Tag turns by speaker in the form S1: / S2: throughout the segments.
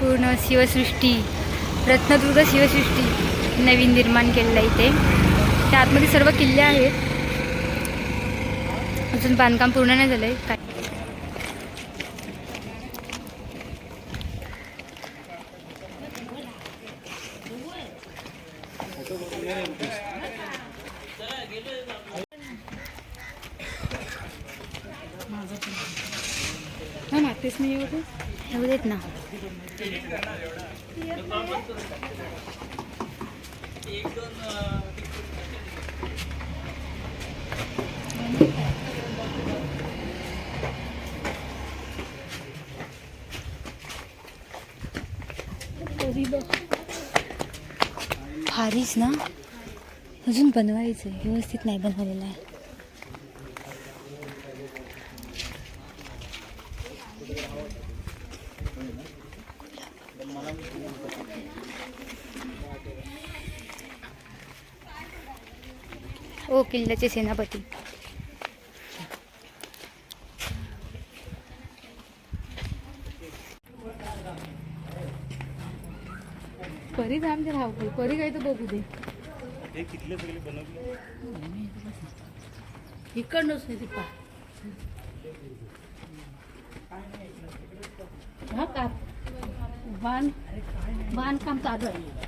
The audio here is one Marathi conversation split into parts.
S1: पूर्ण शिवसृष्टी रत्नदुर्ग शिवसृष्टी नवीन निर्माण केलेलं आहे इथे. त्या आतमध्ये सर्व किल्ले आहेत. अजून बांधकाम पूर्ण नाही झालं आहे काय
S2: हा मागतेच नाही होते
S1: येऊ देत ना. भारीच ना. अजून बनवायचं आहे व्यवस्थित नाही बनवलेलं आहे. ओ किल्ल्याचे सेनापती.
S2: परी आमच्या धावपळ परी काय तर बघू दे. इकडनंच नाही ती पा. हा का? बांध बांधकाम चालू आहे.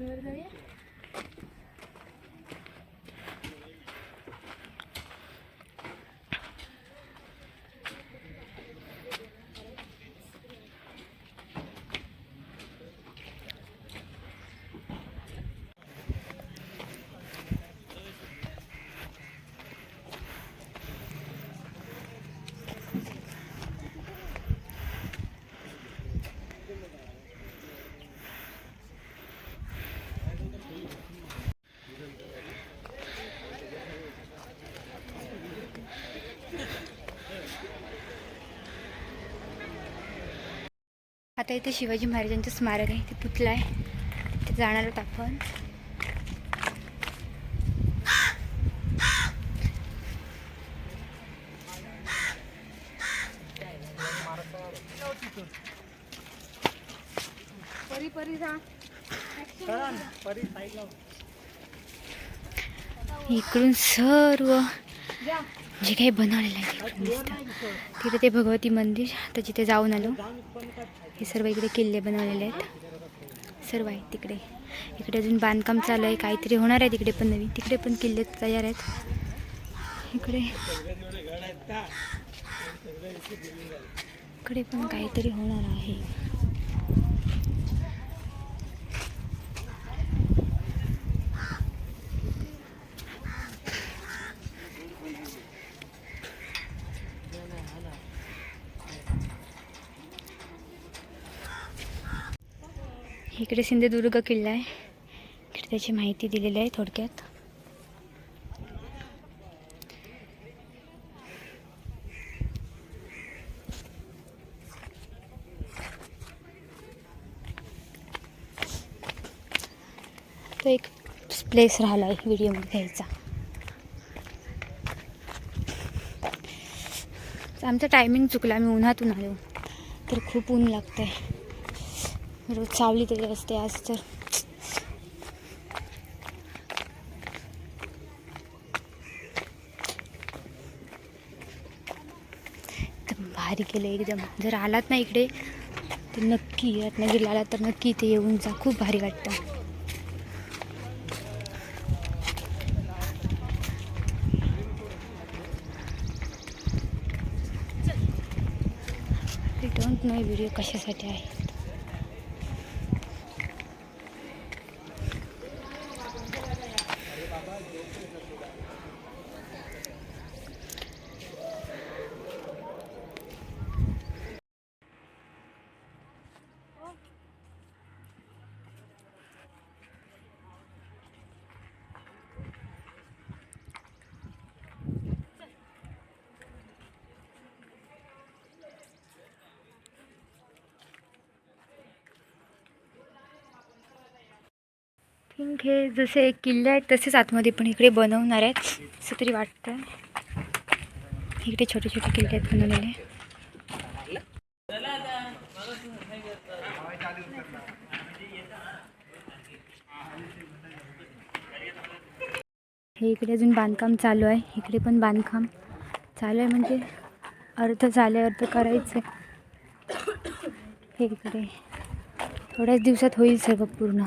S3: Привет,
S1: आता इथे शिवाजी महाराजांचं स्मारक आहे ते पुतळा आहे. ते जाणार आहोत आपण.
S2: परी परी जा.
S1: इकडून सर्व जे. काही बनवलेलं आहे तिथे ते भगवती मंदिर आता जिथे जाऊन आलो. हे सर्व इकडे किल्ले बनवलेले आहेत. सर्व आहे तिकडे. इकडे अजून बांधकाम चालू आहे. काहीतरी होणार आहे तिकडे पण नवीन. तिकडे पण किल्ले तयार आहेत. इकडे. इकडे पण काहीतरी होणार आहे. इकडे सिंधुदुर्ग किल्ला आहे. इकडे त्याची माहिती दिलेली आहे थोडक्यात. तो एक प्लेस राहिला आहे व्हिडिओमध्ये घ्यायचा. आमचा टायमिंग चुकला आम्ही उन्हातून आलो. तर खूप ऊन लागतं आहे रोज सावली तरी असते आज तर. एकदम भारी केलं एकदम. जर आलात ना इकडे तर नक्की रत्नागिरीला आलात तर नक्की इथे येऊन जा. खूप भारी वाटतं. आय डोंट नो व्हिडिओ कशासाठी आहे. थिंक हे जसे एक किल्ले आहेत तसेच आतमध्ये पण इकडे बनवणार आहेत. असं तरी वाटतं. इकडे छोटे छोटे किल्ले आहेत बनवलेले. हे इकडे अजून बांधकाम चालू आहे. इकडे पण बांधकाम चालू आहे. म्हणजे अर्ध झाले अर्ध करायचं. आहे हे इकडे थोड्याच दिवसात होईल सर्व पूर्ण.